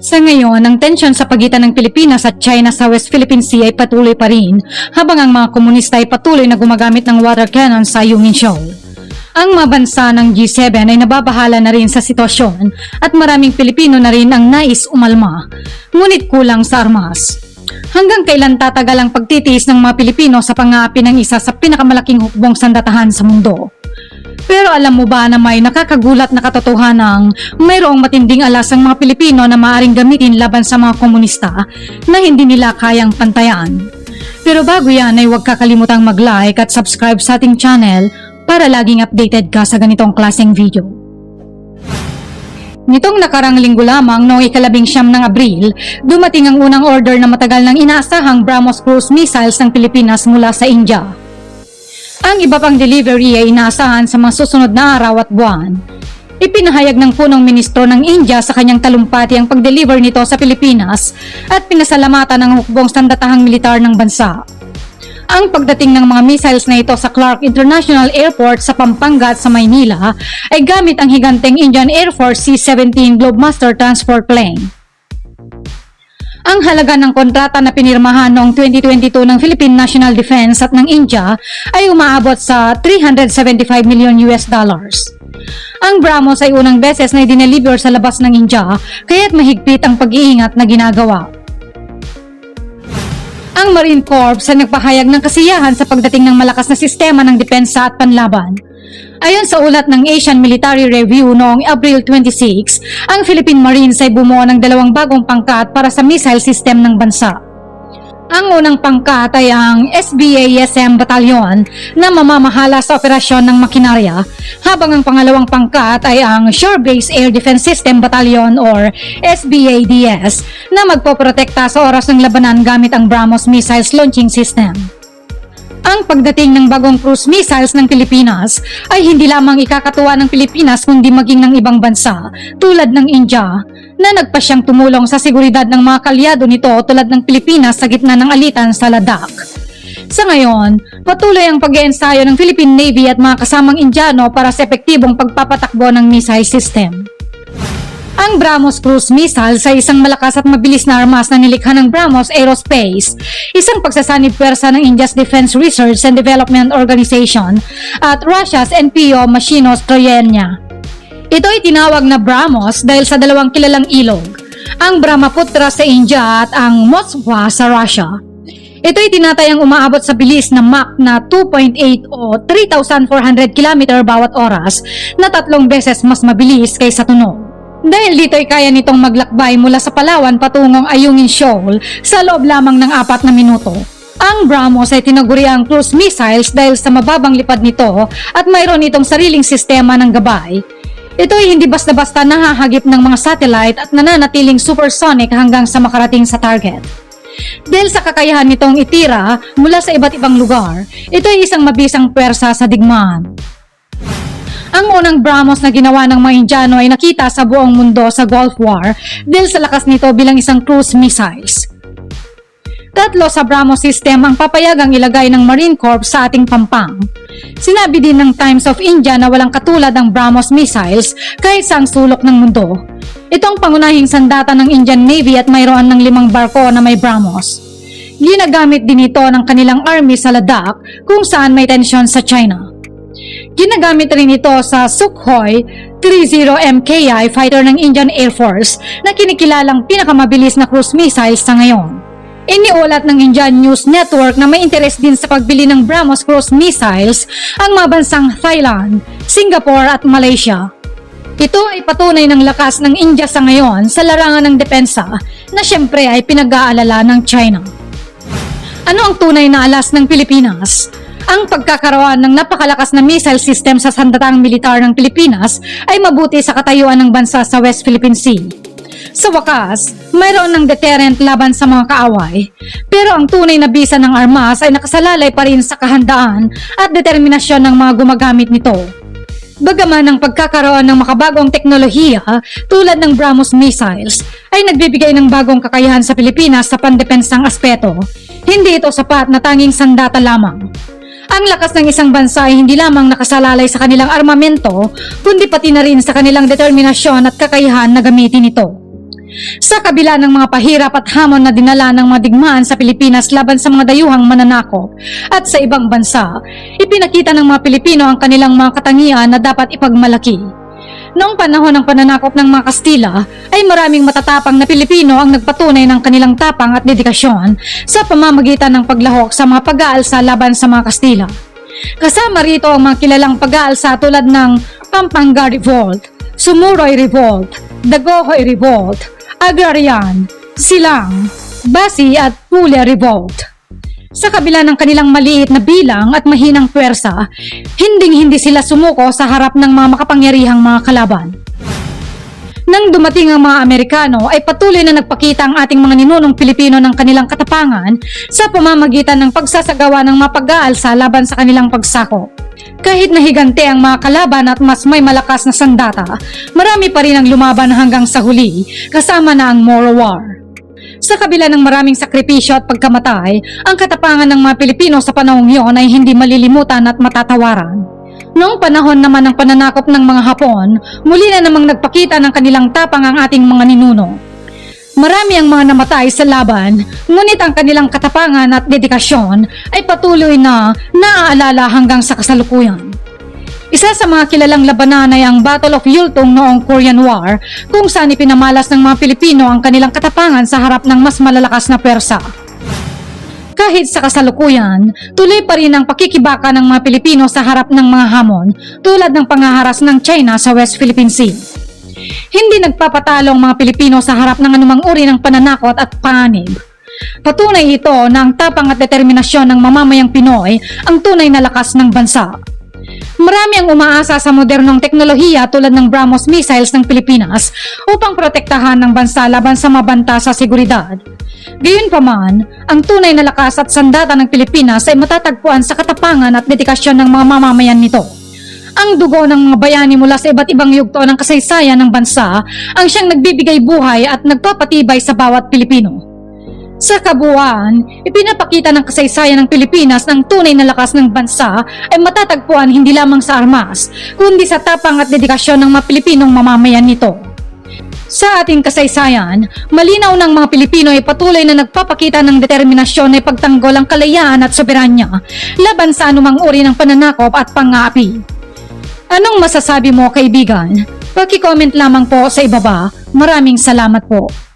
Sa ngayon, ang tensyon sa pagitan ng Pilipinas at China sa West Philippine Sea ay patuloy pa rin, habang ang mga komunista ay patuloy na gumagamit ng water cannon sa Yungin Shoal. Ang mga bansa ng G7 ay nababahala na rin sa sitwasyon at maraming Pilipino na rin ang nais umalma, ngunit kulang sa armas. Hanggang kailan tatagal ang pagtitiis ng mga Pilipino sa pang-aapi ng isa sa pinakamalaking hukbong sandatahan sa mundo? Pero alam mo ba na may nakakagulat na katotohanan mayroong matinding alas ang mga Pilipino na maaring gamitin laban sa mga komunista na hindi nila kayang pantayan. Pero bago yan ay huwag kakalimutang mag-like at subscribe sa ating channel para laging updated ka sa ganitong klaseng video. Nitong nakarang linggo lamang noong ikalabing siyam ng Abril, dumating ang unang order na matagal nang inaasahang BrahMos cruise missiles ng Pilipinas mula sa India. Ang iba pang delivery ay inaasahan sa mga susunod na araw at buwan. Ipinahayag ng punong ministro ng India sa kanyang talumpati ang pag-deliver nito sa Pilipinas at pinasalamatan ng hukbong sandatahang militar ng bansa. Ang pagdating ng mga missiles na ito sa Clark International Airport sa Pampanga at sa Maynila ay gamit ang higanteng Indian Air Force C-17 Globemaster transport plane. Ang halaga ng kontrata na pinirmahan noong 2022 ng Philippine National Defense at ng India ay umaabot sa 375 million US dollars. Ang BrahMos ay unang beses na idineliver sa labas ng India kaya't mahigpit ang pag-iingat na ginagawa. Ang Marine Corps ay nagpahayag ng kasiyahan sa pagdating ng malakas na sistema ng depensa at panlaban. Ayon sa ulat ng Asian Military Review noong April 26, ang Philippine Marines ay bumuo ng dalawang bagong pangkat para sa missile system ng bansa. Ang unang pangkat ay ang SBASM Battalion na mamamahala sa operasyon ng makinarya, habang ang pangalawang pangkat ay ang Shore Base Air Defense System Battalion or SBADS na magpoprotekta sa oras ng labanan gamit ang BrahMos Missiles Launching System. Ang pagdating ng bagong cruise missiles ng Pilipinas ay hindi lamang ikakatuwa ng Pilipinas kundi maging ng ibang bansa tulad ng India na nagpasyang tumulong sa seguridad ng mga kalyado nito tulad ng Pilipinas sa gitna ng alitan sa Ladakh. Sa ngayon, patuloy ang pag-iensayo ng Philippine Navy at mga kasamang Indiano para sa epektibong pagpapatakbo ng missile system. Ang BrahMos cruise missile sa isang malakas at mabilis na armas na nilikha ng BrahMos Aerospace, isang pagsasanib pwersa ng India's Defense Research and Development Organization at Russia's NPO Machino Stroyenia. Ito ay tinawag na BrahMos dahil sa dalawang kilalang ilog, ang Brahmaputra sa India at ang Moskva sa Russia. Ito ay tinatayang umaabot sa bilis na Mach na 2.8 o 3,400 km bawat oras na tatlong beses mas mabilis kaysa tunog. Dahil dito ay kaya nitong maglakbay mula sa Palawan patungong Ayungin Shoal sa loob lamang ng apat na minuto. Ang BrahMos ay tinaguri ang cruise missiles dahil sa mababang lipad nito at mayroon itong sariling sistema ng gabay. Ito ay hindi basta-basta nahahagip ng mga satellite at nananatiling supersonic hanggang sa makarating sa target. Dahil sa kakayahan nitong itira mula sa iba't ibang lugar, ito ay isang mabisang pwersa sa digmaan. Ang unang BrahMos na ginawa ng mga Indiano ay nakita sa buong mundo sa Gulf War dahil sa lakas nito bilang isang cruise missiles. Tatlo sa BrahMos system ang papayagang ilagay ng Marine Corps sa ating pampang. Sinabi din ng Times of India na walang katulad ang BrahMos missiles kahit sa ang sulok ng mundo. Ito ang pangunahing sandata ng Indian Navy at mayroon ng limang barko na may BrahMos. Ginagamit din ito ng kanilang army sa Ladakh kung saan may tensyon sa China. Ginagamit rin ito sa Sukhoi 30 MKI fighter ng Indian Air Force na kinikilalang pinakamabilis na cruise missiles sa ngayon. Iniulat ng Indian News Network na may interes din sa pagbili ng BrahMos cruise missiles ang mga bansang Thailand, Singapore at Malaysia. Ito ay patunay ng lakas ng India sa ngayon sa larangan ng depensa na siyempre ay pinag-aalala ng China. Ano ang tunay na alas ng Pilipinas? Ang pagkakaroon ng napakalakas na missile system sa sandatang militar ng Pilipinas ay mabuti sa katayuan ng bansa sa West Philippine Sea. Sa wakas, mayroon ng deterrent laban sa mga kaaway. Pero ang tunay na bisa ng armas ay nakasalalay pa rin sa kahandaan at determinasyon ng mga gumagamit nito. Bagaman ang pagkakaroon ng makabagong teknolohiya tulad ng BrahMos missiles ay nagbibigay ng bagong kakayahan sa Pilipinas sa pandepensang aspeto, hindi ito sapat na tanging sandata lamang. Ang lakas ng isang bansa ay hindi lamang nakasalalay sa kanilang armamento, kundi pati na rin sa kanilang determinasyon at kakayahan na gamitin ito. Sa kabila ng mga pahirap at hamon na dinala ng mga digmaan sa Pilipinas laban sa mga dayuhang mananakop at sa ibang bansa, ipinakita ng mga Pilipino ang kanilang mga katangian na dapat ipagmalaki. Noong panahon ng pananakop ng mga Kastila, ay maraming matatapang na Pilipino ang nagpatunay ng kanilang tapang at dedikasyon sa pamamagitan ng paglahok sa mga pag-aalsa laban sa mga Kastila. Kasama rito ang mga kilalang pag-aalsa tulad ng Pampanga Revolt, Sumuroy Revolt, Dagohoy Revolt, Agrarian, Silang, Basi at Pule Revolt. Sa kabila ng kanilang maliit na bilang at mahinang pwersa, hinding-hindi sila sumuko sa harap ng mga makapangyarihang mga kalaban. Nang dumating ang mga Amerikano ay patuloy na nagpakita ang ating mga ninunong Pilipino ng kanilang katapangan sa pamamagitan ng pagsasagawa ng mapag-aalsa laban sa kanilang pagsako. Kahit nahigante ang mga kalaban at mas may malakas na sandata, marami pa rin ang lumaban hanggang sa huli, kasama na ang Moro War. Sa kabila ng maraming sakripisyo at pagkamatay, ang katapangan ng mga Pilipino sa panahong iyon ay hindi malilimutan at matatawaran. Noong panahon naman ng pananakop ng mga Hapon, muli na namang nagpakita ng kanilang tapang ang ating mga ninuno. Marami ang mga namatay sa laban, ngunit ang kanilang katapangan at dedikasyon ay patuloy na naaalala hanggang sa kasalukuyan. Isa sa mga kilalang labanan ay ang Battle of Yultong noong Korean War, kung saan ipinamalas ng mga Pilipino ang kanilang katapangan sa harap ng mas malalakas na persa. Kahit sa kasalukuyan, tuloy pa rin ang pakikibaka ng mga Pilipino sa harap ng mga hamon tulad ng pangaharas ng China sa West Philippine Sea. Hindi nagpapatalo ang mga Pilipino sa harap ng anumang uri ng pananakot at panganib. Patunay ito na ang tapang at determinasyon ng mamamayang Pinoy ang tunay na lakas ng bansa. Marami ang umaasa sa modernong teknolohiya tulad ng BrahMos missiles ng Pilipinas upang protektahan ng bansa laban sa mabanta sa seguridad. Gayunpaman, ang tunay na lakas at sandata ng Pilipinas ay matatagpuan sa katapangan at dedikasyon ng mga mamamayan nito. Ang dugo ng mga bayani mula sa iba't ibang yugto ng kasaysayan ng bansa ang siyang nagbibigay buhay at nagpapatibay sa bawat Pilipino. Sa kabuuan, ipinapakita ng kasaysayan ng Pilipinas ng tunay na lakas ng bansa ay matatagpuan hindi lamang sa armas, kundi sa tapang at dedikasyon ng mga Pilipinong mamamayan nito. Sa ating kasaysayan, malinaw ng mga Pilipino ay patuloy na nagpapakita ng determinasyon na ipagtanggol ang kalayaan at soberanya laban sa anumang uri ng pananakop at pang-aapi. Anong masasabi mo kaibigan? Paki-comment lamang po sa ibaba. Maraming salamat po.